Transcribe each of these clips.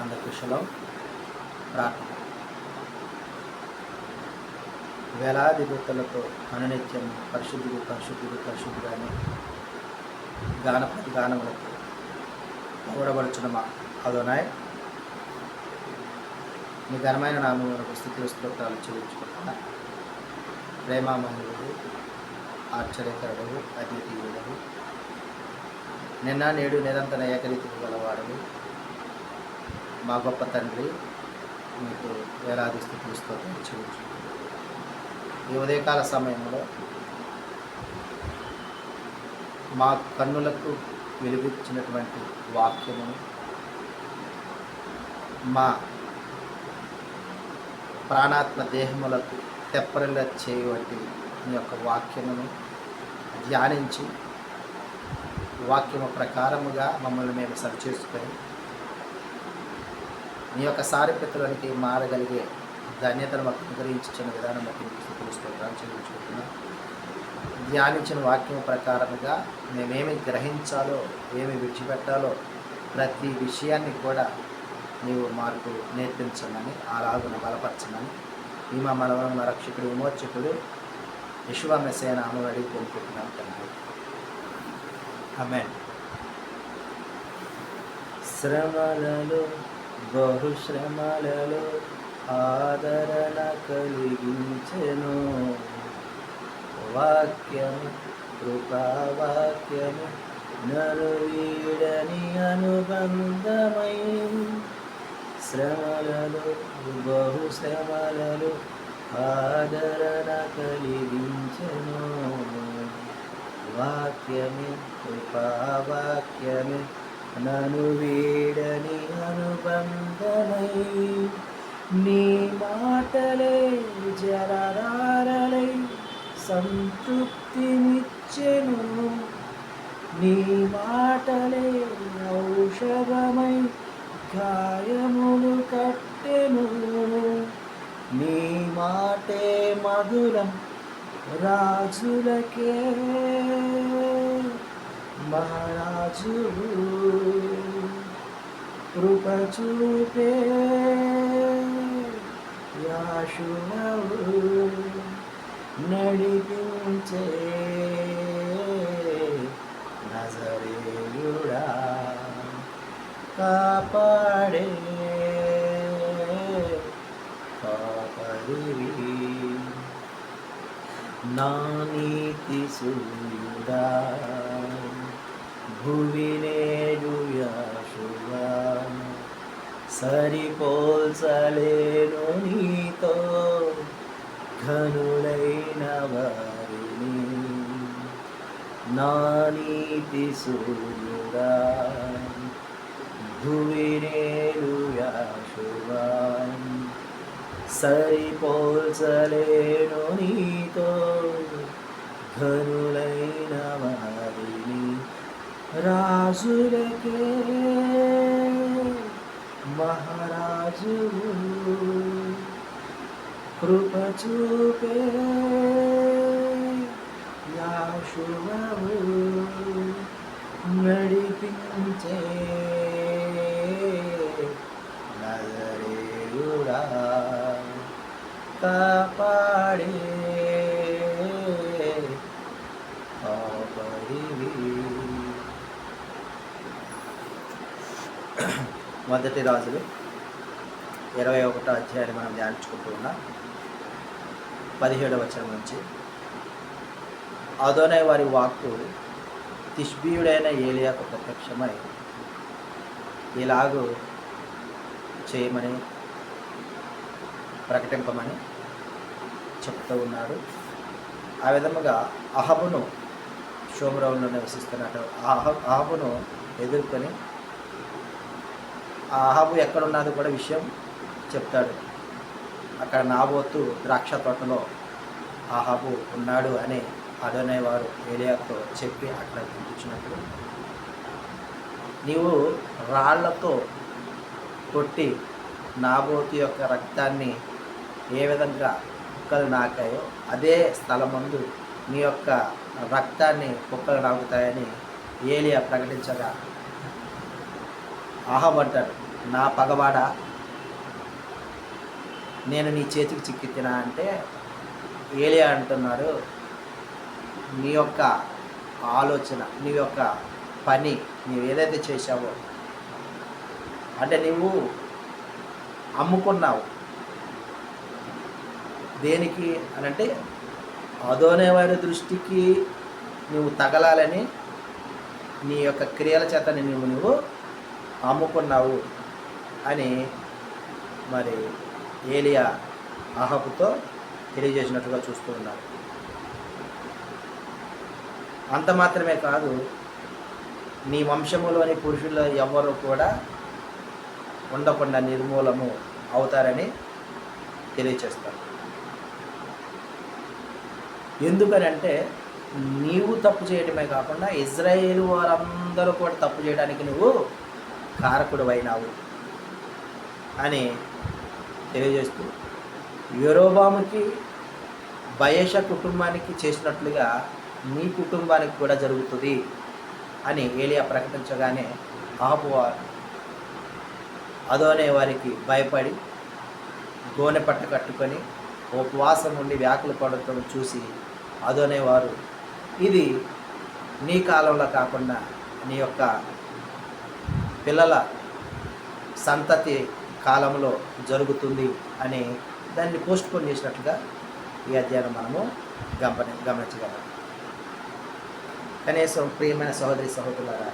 అందకుశలం ప్రార్థన వేలాది దూతలతో అనునిత్యం పరిశుద్ధుడు పరిశుద్ధుడు పరిశుద్ధుడని గానపతి గానములతో కూడబడుచున్న మా అదోనాయ్. మీ ఘనమైన నామములకు స్థితి స్తోత్రాలు చెల్లించుకుంటున్నా. ప్రేమామహుడు ఆశ్చర్యకరుడు అద్వితీయుడు నిన్న నేడు నిరంతర ఏకరీతి గలవాడు మా గొప్ప తండ్రి మీకు వేలాది స్థితులు స్తోత్రాలు ఈ ఉదయకాల సమయంలో మా కన్నులకు వెలుగుచ్చినటువంటి వాక్యమును మా ప్రాణాత్మ దేహములకు తెప్పరిల్ల చేయవంటి మీ యొక్క వాక్యమును ధ్యానించి వాక్యము ప్రకారముగా మమ్మల్ని మేము సరిచేసుకొని మీ యొక్క సారూప్యతలోనికి మారగలిగే ధన్యతను మాకు అనుగ్రహించిన విధానం మాకు మీకు స్థుతులు స్తోత్రాలు చెల్లించుకుంటున్నాం. ధ్యానించిన వాక్యం ప్రకారముగా మేమేమి గ్రహించాలో ఏమి విడిచిపెట్టాలో ప్రతి విషయాన్ని కూడా నీవు మాకు నేర్పించమని అలాగున బలపరచమని ఈ మా మనవరం రక్షకుడు విమోచకుడు విశ్వమెసే నామం అడిగి పొందుకుంటున్నాం తండ్రి. ఆమె శ్రమలలో బహుశ్రమలలో ఆదరణ కలిగించెను వాక్యము కృపావాక్యము నరువీడని అనుబంధమై శ్రమలలో బహుశ్రమలలో ఆదరణ కలిగించెను వాక్యమే కృపావాక్యమే నను వీడని అనుబంధమై నీ మాటలే జలధారలై సంతృప్తినిచ్చెను. నీ మాటలే ఔషధమై గాయములు కట్టెను. నీ మాటే మధురం రాజులకే महाराजू कृपचूपे याशुनवु नजरे नजरेयुडा कापाडे कापरिवी नानीति सुन्दा నీతి సూర్యుడా భువినేడు యాశువా సరిపోల్చలేను నీతో ఘనులైన వారిని నా నీతి సూర్యుడా భువినేడు యాశువా సరిపోల్చలేను నీతో हजूर के महाराज कृप चुपे या शुभ नडिपिंचे नजरे उडा कापाडे మొదటి రాజులు. ఇరవై ఒకటో అధ్యాయాన్ని మనం ధ్యానించుకుంటూ ఉన్నాం. పదిహేడవ వచనం నుంచి. అదోనే వారి వాక్కు తిష్బీయుడైన ఏలియాకు ప్రత్యక్షమై ఇలాగూ చేయమని ప్రకటింపమని చెప్తూ ఉన్నాడు. ఆ విధముగా అహబును షోమరావులో నివసిస్తున్నట్టు అహ అహబును ఎదుర్కొని ఆ అహబు ఎక్కడున్నది కూడా విషయం చెప్తాడు. అక్కడ నాబోతు ద్రాక్ష తోటలో ఆహాబు ఉన్నాడు అని అదనే వారు ఏలియాతో చెప్పి అక్కడ పంపించినప్పుడు నీవు రాళ్ళతో కొట్టి నాబోతు యొక్క రక్తాన్ని ఏ విధంగా కుక్కలు నాకాయో అదే స్థలమందు నీ యొక్క రక్తాన్ని కుక్కలు నాకుతాయని ఏలియా ప్రకటించగా ఆహబడ్డాడు. నా పగవాడ నేను నీ చేతికి చిక్కితినా అంటే ఏలే అంటున్నాడు. నీ యొక్క ఆలోచన నీ యొక్క పని నీవు ఏదైతే చేశావో అంటే నువ్వు అమ్ముకున్నావు. దేనికి అని అంటే అదోనే వారి దృష్టికి నువ్వు తగలాలని నీ యొక్క క్రియల చేతని నువ్వు నువ్వు అమ్ముకున్నావు అని మరి ఏలియా అహబుతో తెలియజేసినట్టుగా చూస్తూ ఉన్నారు. అంత మాత్రమే కాదు నీ వంశములోని పురుషులు ఎవరు కూడా ఉండకుండా నిర్మూలము అవుతారని తెలియచేస్తారు. ఎందుకనంటే నీవు తప్పు చేయడమే కాకుండా ఇజ్రాయేల్ వారందరూ కూడా తప్పు చేయడానికి నువ్వు కారకుడు అని తెలియజేస్తూ యూరోబాముకి బయేష కుటుంబానికి చేసినట్లుగా నీ కుటుంబానికి కూడా జరుగుతుంది అని ఏలియా ప్రకటించగానే ఆపువారు అదోనే వారికి భయపడి గోనె పట్ట కట్టుకొని ఉపవాసం ఉండి వ్యాకులు పడటం చూసి అదోనే వారు ఇది నీ కాలంలో కాకుండా నీ యొక్క పిల్లల సంతతి కాలంలో జరుగుతుంది అని దాన్ని పోస్ట్ పోన్ చేసినట్లుగా ఈ అధ్యయనం మనము గమని గమనించగలం. కనీసం ప్రియమైన సహోదరి సహోదరులారా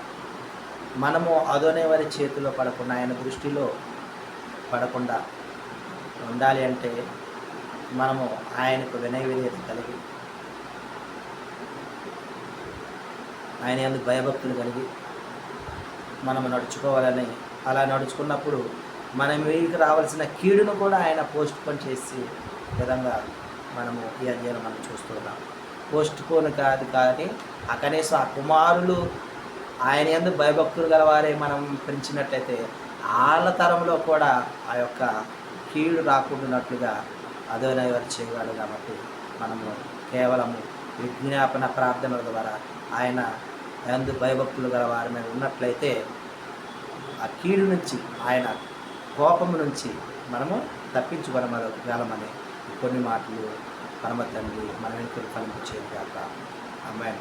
మనము అదోనే వారి చేతిలో పడకుండా ఆయన దృష్టిలో పడకుండా ఉండాలి అంటే మనము ఆయనకు వినయ విధేయత కలిగి ఆయన ఎందుకు భయభక్తులు కలిగి మనము నడుచుకోవాలని. అలా నడుచుకున్నప్పుడు మన మీదకి రావాల్సిన కీడును కూడా ఆయన పోస్ట్ పోన్ చేసి విధంగా మనము ఈ అధ్యయనం మనం చూస్తున్నాం పోస్ట్ పోన్ కాదు కానీ ఆ కనీసం ఆ కుమారులు ఆయన ఎందు భయభక్తులు గలవారే మనం పెంచినట్లయితే వాళ్ళ తరంలో కూడా ఆ యొక్క కీడు రాకుండానట్లుగా అదోనే వారు చేయగలడు కాబట్టి మనము కేవలము విజ్ఞాపన ప్రార్థనల ద్వారా ఆయన ఎందు భయభక్తులు గల వారి మీద ఉన్నట్లయితే ఆ కీడు నుంచి ఆయన కోపము నుంచి మనము తప్పించుకోగలమని కొన్ని మాటలు పరమ తండ్రి మన ఫలించేది కాక అమ్మాయి